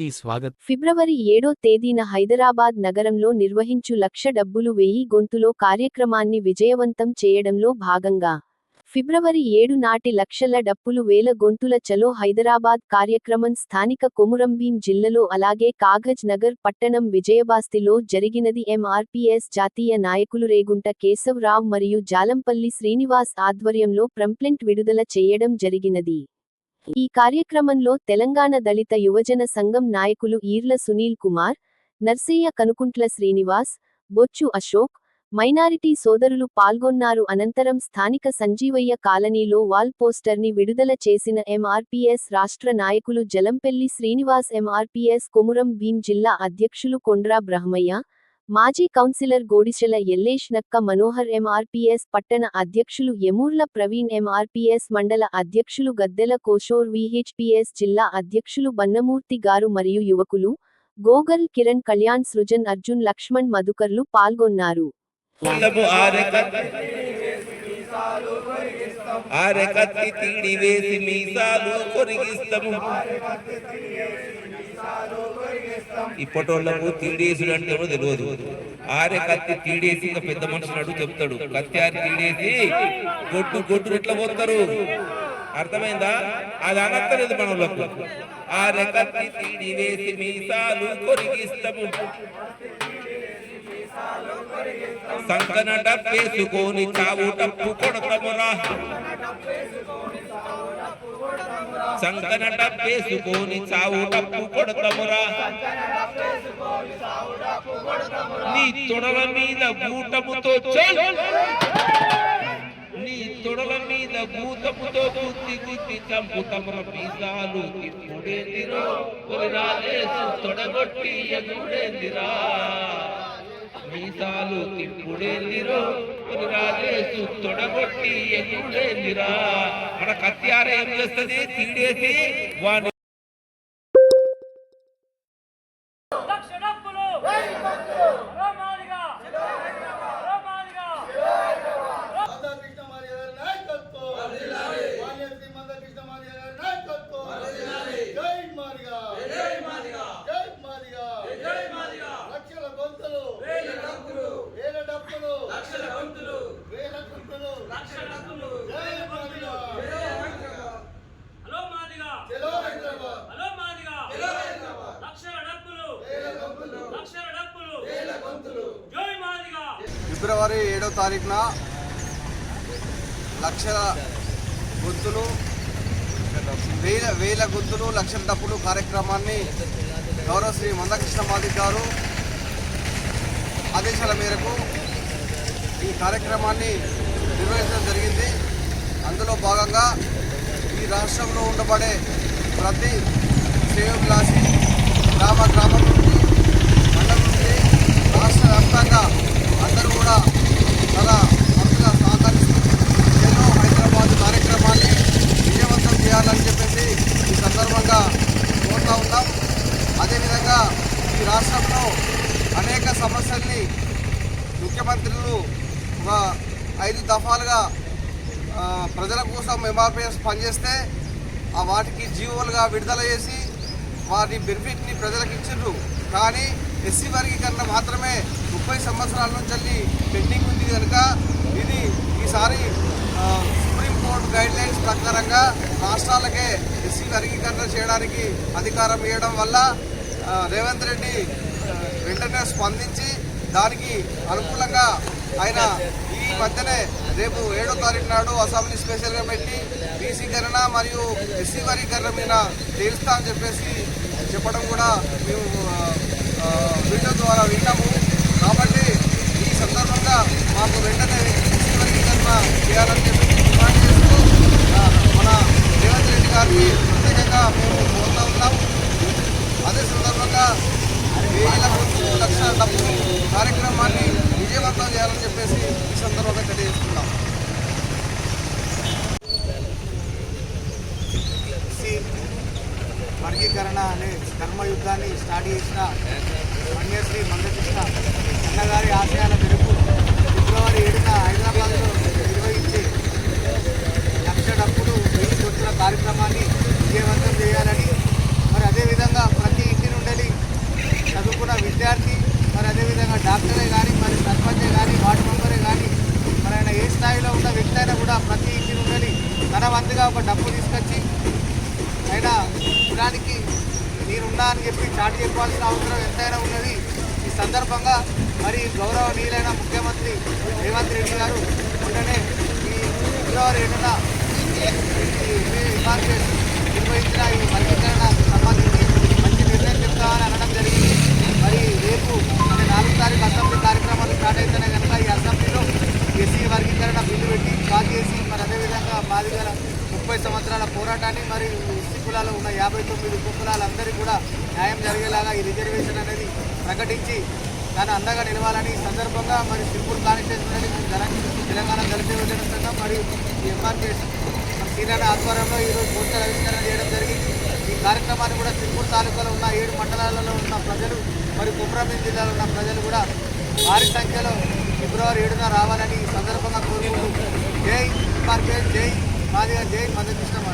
కి స్వాగత్. ఫిబ్రవరి ఏడో తేదీన హైదరాబాద్ నగరంలో నిర్వహించు లక్ష డబ్బులు వెయ్యి గొంతులో కార్యక్రమాన్ని విజయవంతం చేయడంలో భాగంగా ఫిబ్రవరి ఏడు నాటి లక్షల డప్పులు వేల గొంతుల చలో హైదరాబాద్ కార్యక్రమం స్థానిక కొమురంభీం జిల్లాలో అలాగే కాగజ్ నగర్ పట్టణం విజయబాస్తిలో జరిగినది ఎంఆర్పీఎస్ జాతీయ నాయకులు రేగుంట కేశవరావు మరియు జాలంపల్లి శ్రీనివాస్ ఆధ్వర్యంలో ప్రంప్లెంట్ విడుదల చేయడం జరిగినది. ఈ కార్యక్రమంలో తెలంగాణ దళిత యువజన సంఘం నాయకులు ఈర్ల సునీల్ కుమార్ నర్సయ్య కనుకుంట్ల శ్రీనివాస్ బొచ్చు అశోక్ మైనారిటీ సోదరులు పాల్గొన్నారు. అనంతరం స్థానిక సంజీవయ్య కాలనీలో వాల్ పోస్టర్ని విడుదల చేసిన ఎంఆర్పీఎస్ రాష్ట్ర నాయకులు జలంపెల్లి శ్రీనివాస్ ఎంఆర్పీఎస్ కొమురం భీం జిల్లా అధ్యక్షులు కొండ్రా బ్రహ్మయ్య మాజీ కౌన్సిలర్ గోడిచెల ఎల్లేష్ నక్క మనోహర్ ఎంఆర్పీఎస్ పట్టణ అధ్యక్షులు యమూర్ల ప్రవీణ్ ఎంఆర్పీఎస్ మండల అధ్యక్షులు గద్దెల కోషోర్ విహెచ్పిఎస్ జిల్లా అధ్యక్షులు బన్నమూర్తి గారు మరియు యువకులు గోగల్ కిరణ్ కళ్యాణ్ సృజన్ అర్జున్ లక్ష్మణ్ మధుకర్లు పాల్గొన్నారు. ఆరకత్తి కొరిగిస్తాము ఇప్పటోళ్ళకు తీడేసుడు అంటే ఏమో తెలియదు. ఆరే కత్తి తీడేసి ఇంకా పెద్ద మనుషులు చెప్తాడు. కత్తి ఆరి తీడేసి గొడ్డు గొడ్డు ఎట్లా పోతారు? అర్థమైందా? అది అనర్థలేదు మన వాళ్ళకు. ఆరే కత్తి తీడి వేసి మీసాలు కొరిగిస్తాము. సంకన డప్పేసుకొని చావు డప్పు కొడతమురా. సంకన డబ్బేసుకోని చావు డప్పు కొడతమురా. నీ తొడల మీద బూటముతో చల్. నీ తొడల మీద భూతముతో గుద్ది గుద్ది చంపుతముర పీసాలు తిప్పుడేందిరో? తొడగొట్టి ఎగుడేందిరా మీసాలు తిప్పుడేందిరో? కొరిరాలేసు తొడగొట్టి ఎగుడేందిరా? మన కత్యార ఏం చేస్తుంది? తిండేసి వాడు లక్ష డబ్బులు రోమాలిగా రోమాలిగా రాధా కృష్ణమారి గారి నాయకత్వం మాన్య శ్రీ మంద కృష్ణమారి గారి నాయకత్వం జై మాదిగా జై మాదిగా జై మాదిగా జై మాదిగా లక్షల గొంతులు వేల డబ్బులు వేల డబ్బులు లక్షల గొంతులు వేల గొంతులు లక్షల డబ్బులు జై మాదిగా హలో మాదిగా చలో హైదరాబాద్ హలో మాదిగా చలో హైదరాబాద్ లక్షల డబ్బులు వేల గొంతులు లక్షల డబ్బులు వేల గొంతులు జై మాదిగా ఫిబ్రవరి ఏడో తారీఖున లక్షల గుర్తులు వేల వేల గుర్తులు లక్షల డబ్బులు కార్యక్రమాన్ని గౌరవ శ్రీ మందకృష్ణ మాదిక్ గారు ఆదేశాల మేరకు ఈ కార్యక్రమాన్ని నిర్వహించడం జరిగింది. అందులో భాగంగా ఈ రాష్ట్రంలో ఉండబడే ప్రతి శ్రేయోభిలాషి గ్రామ గ్రామం నుండి మండలం నుండి రాష్ట్ర వ్యాప్తంగా అందరూ కూడా చాలా మంచిగా సహకరిస్తూ ఎన్నో హైదరాబాద్ కార్యక్రమాన్ని విజయవంతం చేయాలని చెప్పేసి ఈ సందర్భంగా కోరుతా ఉన్నాం అదేవిధంగా ఈ రాష్ట్రంలో అనేక సమస్యల్ని ముఖ్యమంత్రులు ఒక ఐదు దఫాలుగా ప్రజల కోసం ఎంఆర్పిఎస్ పనిచేస్తే ఆ వాటికి జీవోలుగా విడుదల చేసి వారి బెనిఫిట్ని ప్రజలకు ఇచ్చిండ్రు. కానీ ఎస్సీ వర్గీకరణ మాత్రమే ముప్పై సంవత్సరాల నుంచి వెళ్ళి పెండింగ్ ఉంది కనుక ఇది ఈసారి సుప్రీంకోర్టు గైడ్ లైన్స్ ప్రకారంగా రాష్ట్రాలకే ఎస్సీ వర్గీకరణ చేయడానికి అధికారం ఇవ్వడం వల్ల రేవంత్ రెడ్డి వెంటనే స్పందించి దానికి అనుకూలంగా ఆయన ఈ మధ్యనే రేపు ఏడో తారీఖు నాడు అసెంబ్లీ స్పెషల్గా పెట్టి బీసీ గణన మరియు ఎస్సీ వర్గీకరణ మీద తేలుస్తా అని చెప్పేసి చెప్పడం కూడా మేము వీడియో ద్వారా విన్నాము. కాబట్టి ఈ సందర్భంగా మాకు వెంటనే ఎస్సీ వర్గీకరణ చేయాలని చెప్పి డిమాండ్ చేస్తూ మన రేవంత్ రెడ్డి గారికి ప్రత్యేకంగా మేము కోరుతా ఉన్నాము. అదే సందర్భంగా వేల కోట్లు లక్షల డబ్బు కార్యక్రమాన్ని విజయవంతం చేయాలని చెప్పేసి ఈ సందర్భంగా తెలియజేస్తున్నాం. వర్గీకరణ అనే ధర్మయుద్ధాన్ని స్టార్ట్ చేసిన వన్యశ్రీ మందకృష్ణ అన్నగారి ఆశయాల మేరకు ఫిబ్రవరి ఏడున హైదరాబాద్లో నిర్వహించే లక్ష డబ్బులు వెయ్యి కోట్ల కార్యక్రమం విజయవంతం చేయాలని మరి అదేవిధంగా ప్రతి ఇంటి నుండి తన వంతుగా ఒక డబ్బు తీసుకొచ్చి ఆయన కులానికి నేనున్నా అని చెప్పి చాటు చెప్పాల్సిన అవసరం ఎంతైనా ఉన్నది. ఈ సందర్భంగా మరి గౌరవనీయులైన ముఖ్యమంత్రి రేవంత్ రెడ్డి గారు వెంటనే ఈ ఫిబ్రవరి ఏడున నిర్వహించిన ఈ వర్గీకరణ సంబంధించి మంచి నిర్ణయం చెప్తామని అనడం జరిగింది మరి రేపు అంటే నాలుగు తారీఖు అసెంబ్లీ కార్యక్రమాలు స్టార్ట్ అవుతున్నాయి కనుక ఈ అసెంబ్లీలో ఎస్సీ వర్గీకరణ బిల్లు పెట్టి పాస్ చేసి మరి అదేవిధంగా మాది గల ముప్పై సంవత్సరాల పోరాటాన్ని మరి ఎస్సీ ఉన్న యాభై తొమ్మిది ఉప కులాలందరికీ కూడా న్యాయం జరిగేలాగా ఈ రిజర్వేషన్ అనేది ప్రకటించి దాన్ని అందంగా నిలవాలని సందర్భంగా మరి సిర్పూర్ కాన్స్టిట్యూషన్ అనేది తెలంగాణ దళిత యువజన సంఘం మరియు ఎంఆర్టీఎస్ సీనియర్ ఆధ్వర్యంలో ఈరోజు పోస్టర్ ఆవిష్కరణ చేయడం జరిగింది. ఈ కార్యక్రమాన్ని కూడా సిర్పూర్ తాలూకాలో ఉన్న ఏడు మండలాలలో ఉన్న ప్రజలు మరియు కుమ్రాబీన్ జిల్లాలో ఉన్న ప్రజలు కూడా భారీ సంఖ్యలో ఫిబ్రవరి ఏడున రావాలని ఈ సందర్భంగా కోరుకుంటూ జై ఎంఆర్టీఎస్ జై మాదిగా జై మద్దతు ఇష్టం